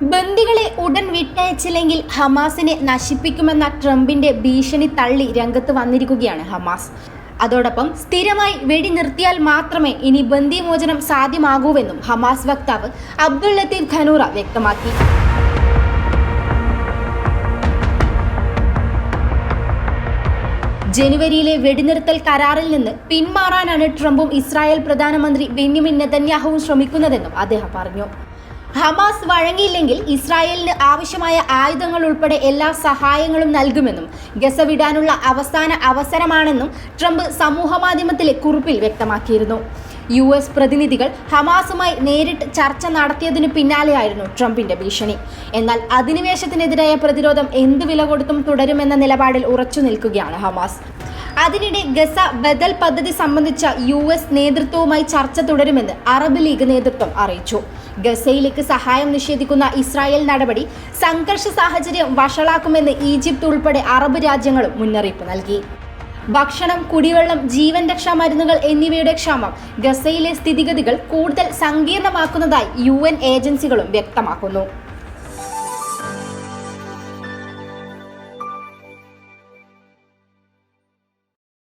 ബന്ദികളെ ഉടൻ വിട്ടയച്ചില്ലെങ്കിൽ ഹമാസിനെ നശിപ്പിക്കുമെന്ന ട്രംപിന്റെ ഭീഷണി തള്ളി രംഗത്ത് വന്നിരിക്കുകയാണ് ഹമാസ്. അതോടൊപ്പം സ്ഥിരമായി വെടി നിർത്തിയാൽ മാത്രമേ ഇനി ബന്ദിമോചനം സാധ്യമാകൂവെന്നും ഹമാസ് വക്താവ് അബ്ദുൾ ലത്തീഫ് ഖനൂറ വ്യക്തമാക്കി. ജനുവരിയിലെ വെടിനിർത്തൽ കരാറിൽ നിന്ന് പിന്മാറാനാണ് ട്രംപും ഇസ്രായേൽ പ്രധാനമന്ത്രി ബെന്യമിൻ നെതന്യാഹുവും ശ്രമിക്കുന്നതെന്നും അദ്ദേഹം പറഞ്ഞു. ഹമാസ് വഴങ്ങിയില്ലെങ്കിൽ ഇസ്രായേലിന് ആവശ്യമായ ആയുധങ്ങൾ ഉൾപ്പെടെ എല്ലാ സഹായങ്ങളും നൽകുമെന്നും ഗസ വിടാനുള്ള അവസാന അവസരമാണെന്നും ട്രംപ് സമൂഹമാധ്യമത്തിലെ കുറിപ്പിൽ വ്യക്തമാക്കിയിരുന്നു. യു എസ് പ്രതിനിധികൾ ഹമാസുമായി നേരിട്ട് ചർച്ച നടത്തിയതിനു പിന്നാലെയായിരുന്നു ട്രംപിന്റെ ഭീഷണി. എന്നാൽ അധിനിവേശത്തിനെതിരായ പ്രതിരോധം എന്ത് വില കൊടുത്തും തുടരുമെന്ന നിലപാടിൽ ഉറച്ചു നിൽക്കുകയാണ് ഹമാസ്. അതിനിടെ ഗസ ബദൽ പദ്ധതി സംബന്ധിച്ച യു എസ് നേതൃത്വവുമായി ചർച്ച തുടരുമെന്ന് അറബ് ലീഗ് നേതൃത്വം അറിയിച്ചു. ഗസയിലേക്ക് സഹായം നിഷേധിക്കുന്ന ഇസ്രായേൽ നടപടി സംഘർഷ സാഹചര്യം വഷളാക്കുമെന്ന് ഈജിപ്ത് ഉൾപ്പെടെ അറബ് രാജ്യങ്ങളും മുന്നറിയിപ്പ് നൽകി. ഭക്ഷണം കുടിവെള്ളം ജീവൻ രക്ഷാ മരുന്നുകൾ എന്നിവയുടെ ക്ഷാമം ഗസയിലെ സ്ഥിതിഗതികൾ കൂടുതൽ സങ്കീർണമാക്കുന്നതായി യു ഏജൻസികളും വ്യക്തമാക്കുന്നു.